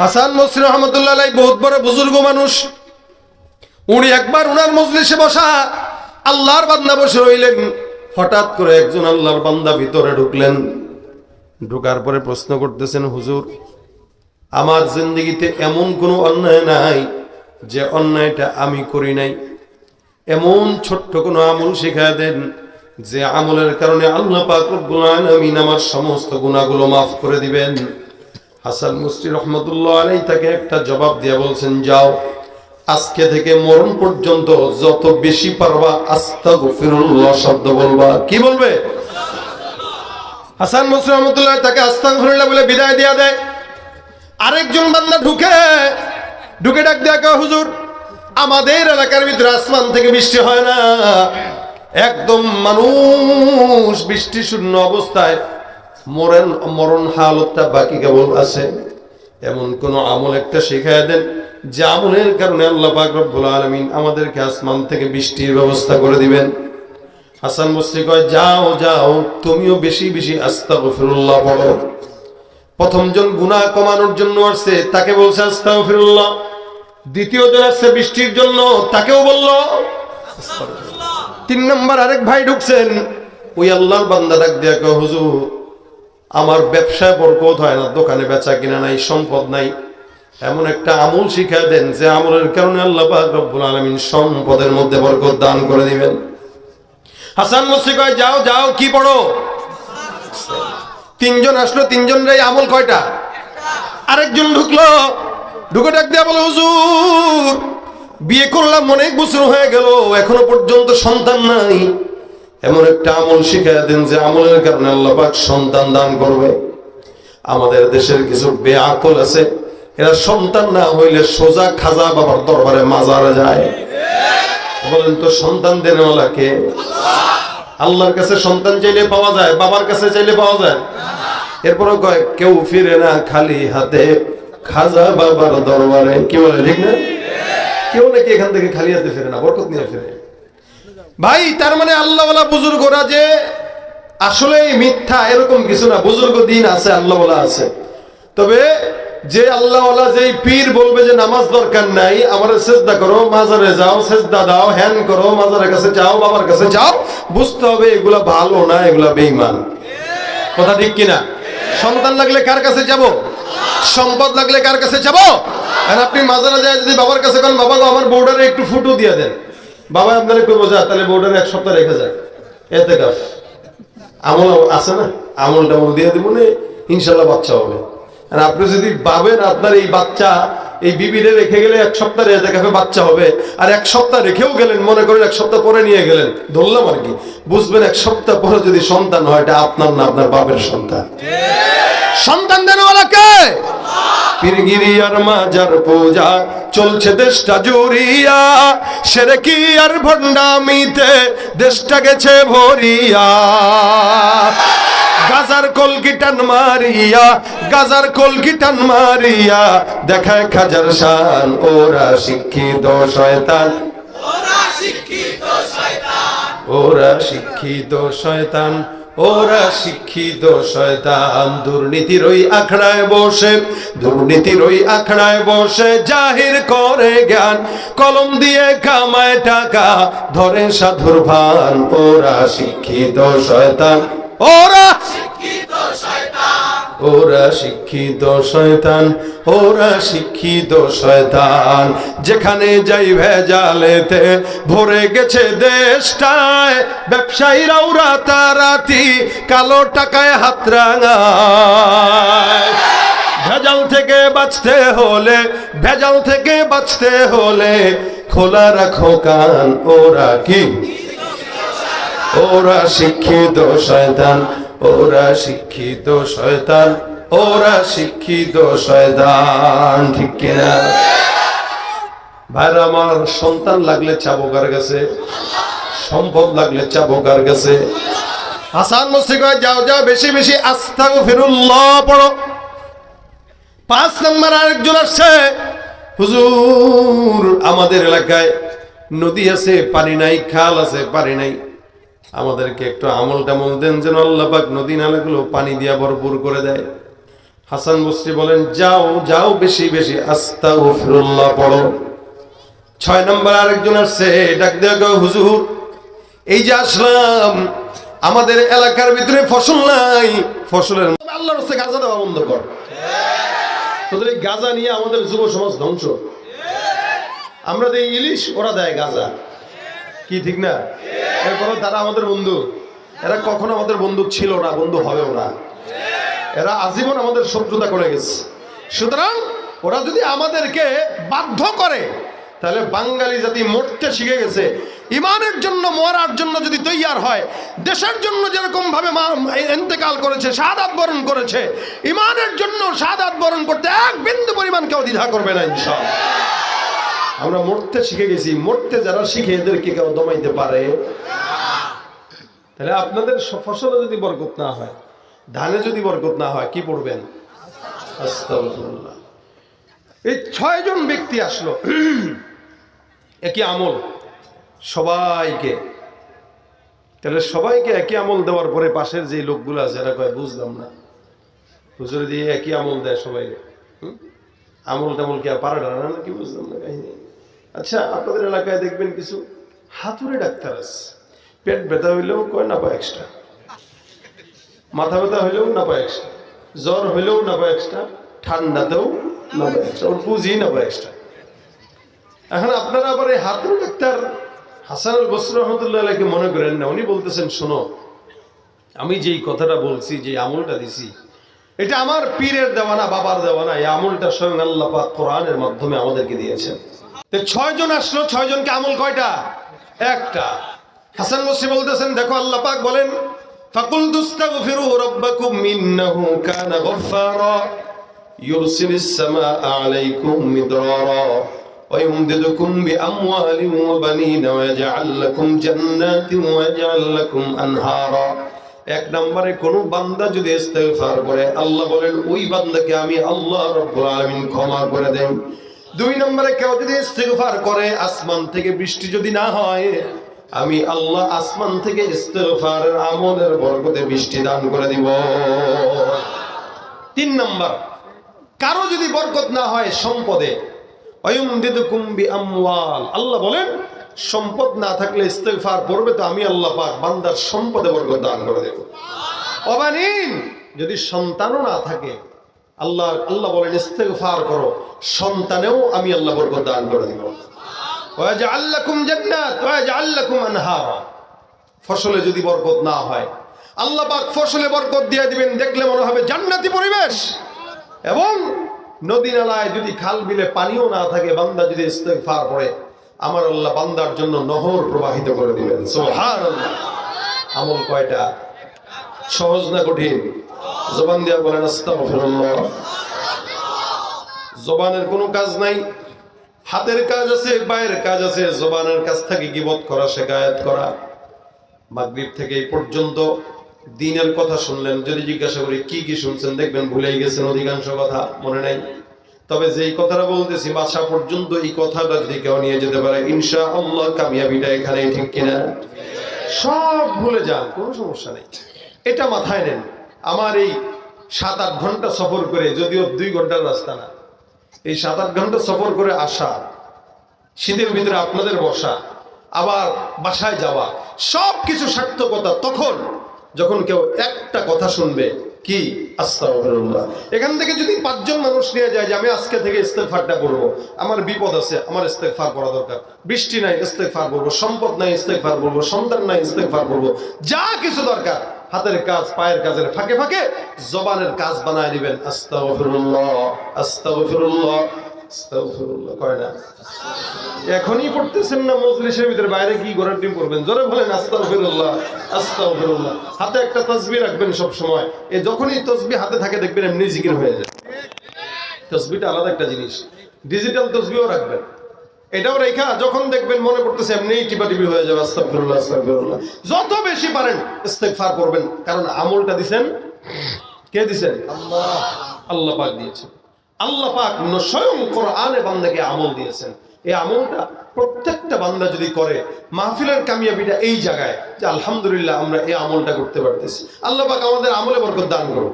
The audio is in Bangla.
হাসান মসরি রহমতুল্লাহ বহুত বড় বুজুর্গ মানুষ। উনি একবার উনার মজলিসে বসা আল্লাহর বান্দা বসে রইলেন। হঠাৎ করে একজন আল্লাহর বান্দা ভিতরে ঢুকলেন। ঢুকার পরে প্রশ্ন করতেছেন, হুজুর, আমার জিন্দগিতে এমন কোনো অন্যায় নাই যে অন্যায়টা আমি করি নাই। এমন ছোট্ট কোনো আমল শেখায় দেন যে আমলের কারণে আল্লাহ পাক আমার সমস্ত গুনাহগুলো মাফ করে দিবেন। হাসান মুস্তি রহমতুল্লাহ আলাই তাকে একটা জবাব দিয়ে বলছেন, যাও, আজকে থেকে মরণ পর্যন্ত যত বেশি পারবা, আস্তাগফিরুল্লাহ শব্দ বলবা। কি বলবে? হাসান মুস্তি রহমতুল্লাহ তাকে আস্তাগফিরুল্লাহ বলে বিদায় দিয়া দেয়। আরেকজন বান্দা ঢুকে ঢুকে ডাক দেয়া হুজুর, আমাদের এলাকার ভিতরে আসমান থেকে বৃষ্টি হয় না। একদম মানুষ বৃষ্টি শূন্য অবস্থায় মরণ মরণ হালতটা বাকি কেবল আছে। এমন কোন আমল একটা শিখায় দেন, যে আমলের কারণে আল্লাহ রব্বুল আলামিন আমাদেরকে আসমান থেকে বৃষ্টির ব্যবস্থা করে দিবেন। হাসান বসরি কয়, যাও যাও, তুমিও বেশি বেশি আস্তাগফিরুল্লাহ পড়ো। প্রথম জন গুনাহ কমানোর জন্য আসছে, তাকে বলছে আস্তাগফিরুল্লাহ। দ্বিতীয় জন আসছে বৃষ্টির জন্য, তাকেও বলল তিন নম্বর আরেক ভাই ঢুকছেন, ওই আল্লাহর বান্দা ডাক দিয়া হুজুর আমার ব্যবসায় বরকত হয় না, দোকানে বেচা কিনা নাই, সম্পদ নাই। এমন একটা আমল শিখা দেন যে আমলের কারণে আল্লাহ রব্বুল আলামিন সম্পদের মধ্যে বরকত দান করে দিবেন। হাসান মুসি কয়, যাও যাও, কি পড়ো? তিনজন আসলো তিনজন রে আমল কয়টা? আরেকজন ঢুকলো, ঢুকে ডাক দিয়া বলে, হুজুর, বিয়ে করলাম, অনেক বছর হয়ে গেল, এখনও পর্যন্ত সন্তান নাই। এমন একটা আমল শিখাই দেন যে আমলের কারণে আল্লাহ পাক সন্তান দান করবে। আমাদের দেশের কিছু বেআকল আছে, এরা সন্তান না হইলে সোজা খাজা বাবার দরবারে মাজারে যায়। বলেন তো সন্তান দেনওয়ালাকে আল্লাহর কাছে সন্তান চাইলে পাওয়া যায়, বাবার কাছে চাইলে পাওয়া যায়। এরপরে কয়, কেউ ফিরে না খালি হাতে খাজা বাবার দরবারে। কি বলে, ঠিক না? কেউ নাকি এখান থেকে খালি হাতে ফিরে না, বরকত নিয়ে ফিরে। ভাই, তার মানে আল্লাহওয়ালা বুজুর্গরা যে আসলে মিথ্যা এরকম কিছু না। বুজুর্গ দিন আছে, আল্লাহওয়ালা আছে। তবে যে আল্লাহওয়ালা যে পীর বলবে যে নামাজ দরকার নাই, আমার সেজদা করো, মাজারে যাও, সেজদা দাও, হ্যান করো, মাজারের কাছে যাও, বাবার কাছে যাও, বুঝতে হবে এগুলা ভালো না, এগুলা বেইমান কথা ঠিক কিনা? সন্তান লাগলে কার কাছে যাব? সম্পদ লাগলে কার কাছে যাব? আর আপনি মাজারে যায় যদি বাবার কাছে করেন, বাবা আমার বউডারে একটু ফুটো দিয়ে দেন। বাবা, আপনার একটু বোঝা, তাহলে বোর্ডের এক সপ্তাহ রেখে যায় এতে কাজ। আমল আছে না? আমল টামল দিয়ে দিব না, ইনশাল্লাহ বাচ্চা হবে। আর আপনি যদি ভাবেন আপনার এই বাচ্চা এই বিবিরে রেখে গেলে এক সপ্তাহ রেখে কাফে বাচ্চা হবে। আর এক সপ্তাহ রেখেও গেলেন, মনে করেন এক সপ্তাহ পরে নিয়ে গেলেন। ধরলাম আর কি। বুঝবেন, এক সপ্তাহ পরে যদি সন্তান হয়, এটা আপনার না, আপনার বাপের সন্তান। সন্তান দেনওয়ালাকে পীরগিরি আর মাজার পূজা, চলছে দেশটা জুড়িয়া। সেরে কি আর ভণ্ডামিতে দেশটা গেছে ভরিয়া। গাজার কলকিটান মারিয়া গাজার কলকিটান মারিয়া দেখায় খাজার শান ওরা শিক্ষিত শয়তান। ওরা শিক্ষিত শয়তান ওরা শিক্ষিত শয়তান। দুর্নীতির ওই আখড়ায় বসে দুর্নীতির ওই আখড়ায় বসে জাহির করে জ্ঞান। কলম দিয়ে কামায় টাকা ধরে সাধুর ভান। ওরা শিক্ষিত শয়তান। ওরা ওরা শিক্ষিত শয়তান, ওরা শিক্ষিত শয়তান। যেখানে যাই ভেজালেতে ভরে গেছে দেশটায়, ব্যবসায়ীরাও রাতারাতি কালো টাকায় হাত রাঙায়। ভেজাল থেকে বাঁচতে হলে, ভেজাল থেকে বাঁচতে হলে খোলা রাখো কান, ওরা কি? ওরা শিক্ষিত শয়তান ওরা শিক্ষিত শয়তান, ওরা শিক্ষিত শয়তান, ঠিক কিনা? ভাইরা, আমার সন্তান লাগলে চাবো কার কাছে, সম্পদ লাগলে চাবো কার কাছে। হাসান মুসিক যাও যাও, বেশি বেশি আস্থা ফিরুল্লাহ পড়ো। পাঁচ নম্বর আরেকজন আসছে। হুজুর, আমাদের এলাকায় নদী আছে, পানি নাই, খাল আছে, পানি নাই। আমাদেরকে একটু আমল টামল দেন যেন আল্লাহ পাক নদী নালাগুলো পানি দিয়া ভরপুর করে দেয়। হাসান বসরি বলেন, যাও যাও বেশি বেশি, আস্তাগফিরুল্লাহ পড়ো। ছয় নম্বর আরেকজন আসছে, ডাক দেওয়া হুজুর, এই যে আসলাম, আমাদের এলাকার ভিতরে ফসল নাই, ফসলের আল্লাহর হচ্ছে গাঁজা দেওয়া বন্ধ কর। তোদের এই গাঁজা নিয়ে আমাদের যুব সমাজ ধ্বংস। আমরা দেই ইলিশ, ওরা দেয় গাঁজা। কি, ঠিক না? এরপরে তারা আমাদের বন্ধু। এরা কখনো আমাদের বন্ধু ছিল না, বন্ধু হবে ওরা এরা আজীবন আমাদের শত্রুতা করে গেছে। সুতরাং ওরা যদি আমাদেরকে বাধ্য করে, তাহলে বাঙালি জাতি মরতে শিখে গেছে। ইমানের জন্য, মরার জন্য যদি তৈয়ার হয়, দেশের জন্য যেরকম ভাবে এন্তেকাল করেছে সাদাত বরণ করেছে, ইমানের জন্য সাদাত বরণ করতে এক বিন্দু পরিমাণ কেউ দ্বিধা করবে না, ইনশাআল্লাহ। আমরা মরতে শিখে গেছি। মরতে যারা শিখে এদেরকে কেউ দমাইতে পারে। তাহলে আপনাদের ফসলে যদি বরকত না হয়, ধানে যদি বরকত না হয়, কি পড়বেন। এই ছয়জন ব্যক্তি আসলো। একই আমল। সবাইকে। তাহলে সবাইকে একই আমল দেওয়ার পরে পাশের যে লোকগুলো আছে, এরা কয়, বুঝলাম না। হুজুরে দিয়ে একই আমল দেয় সবাইকে? আমল টামল কি আর পারা না, কি বুঝলাম না কাহিনী? আচ্ছা আপনাদের এলাকায় দেখবেন কিছু হাতুড়ে ডাক্তার আছে। পেট ব্যথা হইলেও কয় না পায় এক্সট্রা মাথা ব্যথা হইলেও না পায় এক্সট্রা জ্বর হইলেও না পায় এক্সট্রা ঠান্ডাতেও না পায় এক্সট্রা ওর পুঁজি না পায় এক্সট্রা এখন আপনারা আবার এই হাতুড়ে ডাক্তার হাসান আল বসর রহমতুল্লাহ আলাইকে মনে করেন না? উনি বলতেছেন, শোনো, আমি যেই কথাটা বলছি যে আমলটা দিছি, এটা আমার পীরের দেওয়া না, বাবার দেওয়া না, এই আমলটা স্বয়ং আল্লাহ পাক কোরআনের মাধ্যমে আমাদেরকে দিয়েছেন। তো ছয় জন আসলো ছয় জনকে আমল কয়টা একটা হাসান বসরি বলতেছেন দেখো আল্লাহ পাক বলেন ফাকুল দুস্তাগফিরু রাব্বাকুম ইন্নাহু কানা গফফারা ইউরসিলিস সামাআ আলাইকুম মিদরারা ويمددكم بأموال وبنين ويجعل لكم جنات ويجعل لكم أنهارا এক নম্বরে কোন বান্দা যদি ইস্তেগফার করে আল্লাহ বলেন ওই বান্দাকে আমি আল্লাহ রব্বুল আলামিন ক্ষমা করে দেন দুই নম্বরে কেউ যদি ইস্তেগফার করে, আসমান থেকে বৃষ্টি যদি না হয়, আমি আল্লাহ আসমান থেকে ইস্তেগফারের আমলের বরকতে বৃষ্টি দান করে দিব। তিন নম্বর, কারও যদি বরকত না হয় সম্পদে আল্লাহ বলেন, সম্পদ না থাকলে ইস্তেগফার পড়বে তো আমি আল্লাহ পাক বান্দার সম্পদে বরকত দান করে দেব। অবানিন, যদি সন্তানও না থাকে আল্লাহ আল্লাহ বলেন, ইস্তেগফার করো। সন্তানেও আমি আল্লাহ বরকত দান করে দেব। ওয়াজআল লাকুম জান্নাত, ওয়াজআল লাকুম আনহারা। ফসলে যদি বরকত না হয়, আল্লাহ পাক ফসলে বরকত দিয়ে দিবেন, দেখলে মনে হবে জান্নাতি পরিবেশ। এবং নদী নালায় যদি খাল বিলে পানিও না থাকে, বান্দা যদি ইস্তেগফার পড়ে আমার আল্লাহ বান্দার জন্য নহর প্রবাহিত করে দিবেন। সুবহানাল্লাহ। আমল কয়টা? সহজ না কঠিন? জবান দিয়া বলেন, আস্তাগফিরুল্লাহ। জবানের কোনো কাজ নাই। হাতের কাজ আছে, পায়ের কাজ আছে। জবানের কাজ থেকে গিবত করা, শেখায়ত করা। মাগরিব থেকে এই পর্যন্ত দিনের কথা শুনলেন, যদি জিজ্ঞাসা করি, কি কি শুনছেন, দেখবেন ভুলেই গেছেন অধিকাংশ কথা, মনে নাই। তবে যেই কথাটা বলতেছি বাসা পর্যন্ত এই কথাটা যদি কেউ নিয়ে যেতে পারে ইনশা আল্লাহ কামিয়াবিটা এখানে ঠিক কিনা? সব ভুলে যান, কোনো সমস্যা নেই। এটা মাথায় নেন। আমার এই সাত আট ঘণ্টা সফর করে, যদিও দুই ঘণ্টার রাস্তা না, এই সাত আট ঘণ্টা সফর করে আসা, শীতের ভিতরে আপনাদের বসা, আবার বাসায় যাওয়া সব কিছু সার্থকতা তখন যখন কেউ একটা কথা শুনবে, কি? আস্তাগফিরুল্লাহ। এখান থেকে যদি পাঁচজন মানুষ নিয়ে যায় যে, আমি আজকে থেকে ইস্তেগফারটা করব। আমার বিপদ আছে, আমার ইস্তেগফার করা দরকার। বৃষ্টি নাই, ইস্তেগফার করব, সম্পদ নাই, ইস্তেগফার করব, সন্তান নাই, ইস্তেগফার করব, যা কিছু দরকার। হাতের কাজ, পায়ের কাজের ফাঁকে ফাঁকে জবানের কাজ বানায় দিবেন। আস্তাগফিরুল্লাহ আস্তাগফিরুল্লাহ আস্তাগফিরুল্লাহ। কয় না? এখনই পড়তেছেন না মজলিসের ভিতরে, বাইরে কি ঘোরার টিম করবেন? জোরে বলেন, আস্তাগফিরুল্লাহ আস্তাগফিরুল্লাহ। হাতে একটা তসবিহ রাখবেন সব সময় এ যখনই তসবি হাতে থাকে, দেখবেন এমনি জিকির হয়ে যায়। তসবিটা আলাদা একটা জিনিস। ডিজিটাল তসবিও রাখবেন। এটাও রেখা, যখন দেখবেন মনে করতেছে এমনি টিপাটিপি হয়ে যাবে যত বেশি পারেন, ইস্তেগফার করবেন, কারণ আমলটা দিছেন, কে দিছেন? আল্লাহ। আল্লাহ পাক দিয়েছেন। আল্লাহ পাক স্বয়ং কোরআনে বান্দাকে আমল দিয়েছেন। এই আমলটা প্রত্যেকটা বান্দা যদি করে, মাহফিলের কামিয়াবিটা এই জায়গায় যে আলহামদুলিল্লাহ আমরা এই আমলটা করতে পারতেছি। আল্লাহ পাক আমাদের আমলে বরকত দান করুন।